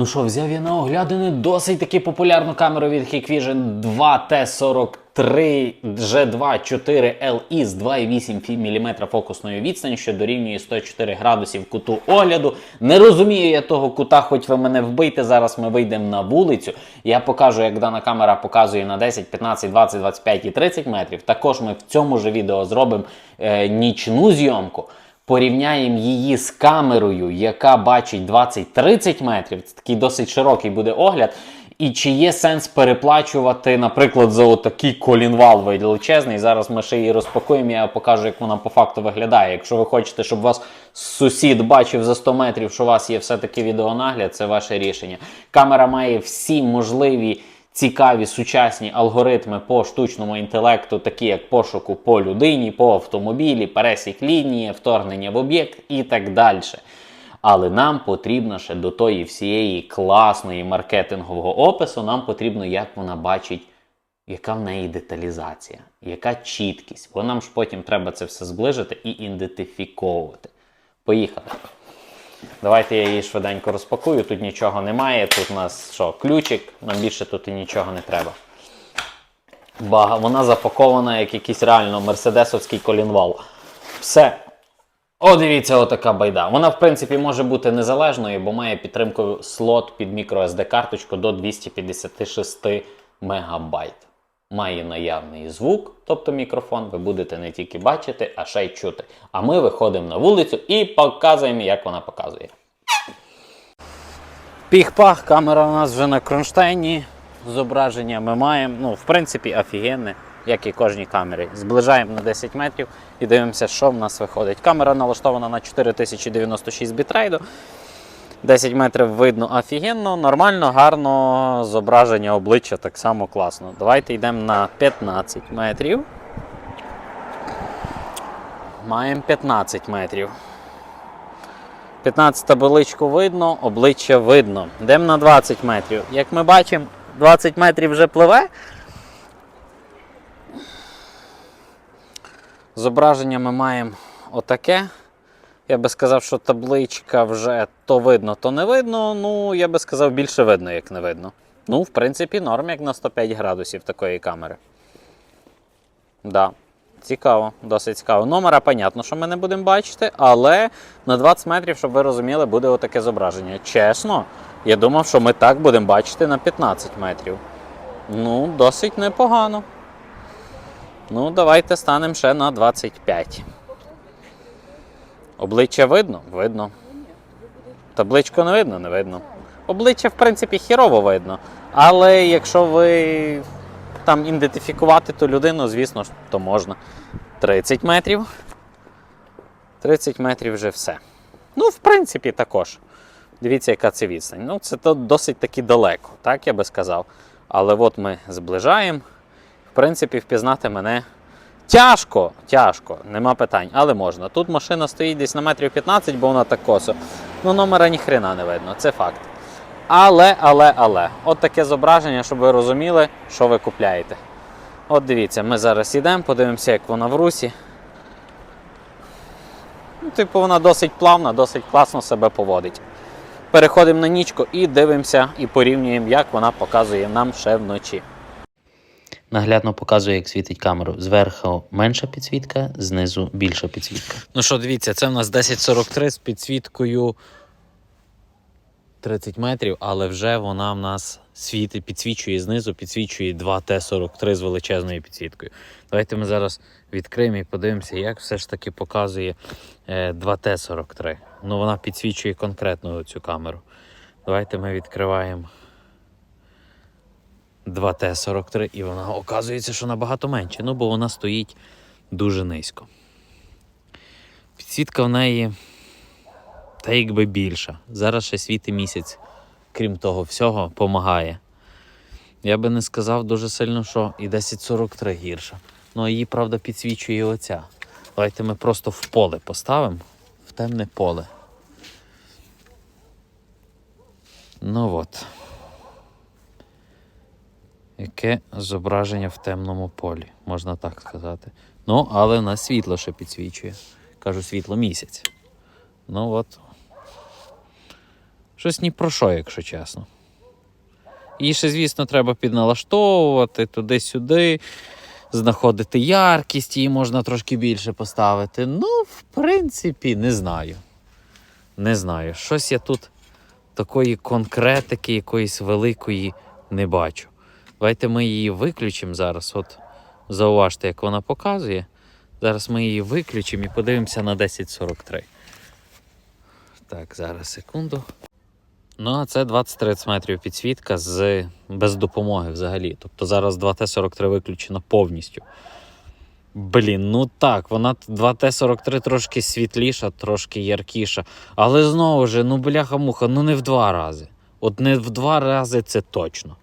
Ну що, взяв я на оглядини досить таки популярну камеру від Hikvision 2T43 G2 4LI з 2,8 мм фокусною відстані, що дорівнює 104 градусів куту огляду. Не розумію я того кута, хоч ви мене вбийте. Зараз ми вийдемо на вулицю. Я покажу, як дана камера показує на 10, 15, 20, 25 і 30 метрів. Також ми в цьому ж відео зробимо е, нічну зйомку. Порівняємо її з камерою, яка бачить 20-30 метрів. Це такий досить широкий буде огляд. І чи є сенс переплачувати, наприклад, за отакий колінвал величезний. Зараз ми ще її розпакуємо, я покажу, як вона по факту виглядає. Якщо ви хочете, щоб вас сусід бачив за 100 метрів, що у вас є все-таки відеонагляд, це ваше рішення. Камера має всі можливі цікаві сучасні алгоритми по штучному інтелекту, такі як пошуку по людині, по автомобілі, пересік лінії, вторгнення в об'єкт і так далі. Але нам потрібно ще до тої всієї класної маркетингового опису, нам потрібно, як вона бачить, яка в неї деталізація, яка чіткість. Бо нам ж потім треба це все зближити і ідентифіковувати. Поїхали. Давайте я її швиденько розпакую. Тут нічого немає. Тут у нас що, ключик, нам більше тут і нічого не треба. Бага, вона запакована як якийсь реально мерседесовський колінвал. Все. О, дивіться, отака байда. Вона, в принципі, може бути незалежною, бо має підтримку слот під microSD карточку до 256 МБ. Має наявний звук, тобто мікрофон, ви будете не тільки бачити, а ще й чути. А ми виходимо на вулицю і показуємо, як вона показує. Піх-пах, камера у нас вже на кронштейні. Зображення ми маємо. Ну, в принципі, офігенне, як і кожній камері. Зближаємо на 10 метрів і дивимося, що в нас виходить. Камера налаштована на 4096 бітрейду. 10 метрів видно офігенно, нормально, гарно, зображення обличчя так само класно. Давайте йдемо на 15 метрів. Маємо 15 метрів. 15 табличку видно, обличчя видно. Йдемо на 20 метрів. Як ми бачимо, 20 метрів вже пливе. Зображення ми маємо отаке. Я би сказав, що табличка вже то видно, то не видно. Ну, я би сказав, більше видно, як не видно. Ну, в принципі, норм, як на 105 градусів такої камери. Да. Цікаво, досить цікаво. Номера, понятно, що ми не будемо бачити, але на 20 метрів, щоб ви розуміли, буде отаке зображення. Чесно, я думав, що ми так будемо бачити на 15 метрів. Ну, досить непогано. Ну, давайте станемо ще на 25. Обличчя видно? Видно. Табличку не видно? Не видно. Обличчя, в принципі, хірово видно. Але якщо ви там ідентифікувати ту людину, звісно ж, то можна. 30 метрів. 30 метрів вже все. Ну, в принципі, також. Дивіться, яка це відстань. Ну, це досить таки далеко, так я би сказав. Але от ми зближаємо. В принципі, впізнати мене тяжко, тяжко, нема питань, але можна. Тут машина стоїть десь на метрів 15, бо вона так косо. Ну, номера ніхрена не видно, це факт. Але, але, але, от таке зображення, щоб ви розуміли, що ви купляєте. От дивіться, ми зараз йдемо, подивимося, як вона в русі. Ну, типу, вона досить плавна, досить класно себе поводить. Переходимо на нічку і дивимося і порівнюємо, як вона показує нам ще вночі. Наглядно показує, як світить камеру. Зверху менша підсвітка, знизу більша підсвітка. Ну що, дивіться, це в нас 1043 з підсвіткою 30 метрів, але вже вона в нас світить, підсвічує знизу, підсвічує 2Т43 з величезною підсвіткою. Давайте ми зараз відкриємо і подивимося, як все ж таки показує е, 2Т43. Ну, вона підсвічує конкретно цю камеру. Давайте ми відкриваємо 2Т43, і вона оказується, що набагато менше. Ну, бо вона стоїть дуже низько. Підсвітка в неї та якби більша. Зараз ще світи місяць, крім того всього, допомагає. Я би не сказав дуже сильно, що і 1043 гірша. Ну, її, правда, підсвічує оця. Давайте ми просто в поле поставимо, в темне поле. Ну от. Яке зображення в темному полі, можна так сказати. Ну, але в нас світло ще підсвічує. Кажу, світло місяць. Ну от. Щось ні про що, якщо чесно. Її ще, звісно, треба підналаштовувати туди-сюди, знаходити яркість, її можна трошки більше поставити. Ну, в принципі, не знаю. Не знаю. Щось я тут такої конкретики, якоїсь великої не бачу. Давайте ми її виключимо зараз. От зауважте, як вона показує. Зараз ми її виключимо і подивимося на 1043. Так, зараз секунду. Ну, а це 20-30 метрів підсвітка з без допомоги взагалі. Тобто зараз 2Т43 виключена повністю. Блін, ну так, вона 2Т43 трошки світліша, трошки яркіша. Але знову ж, ну бляха-муха, ну не в два рази. От не в два рази це точно.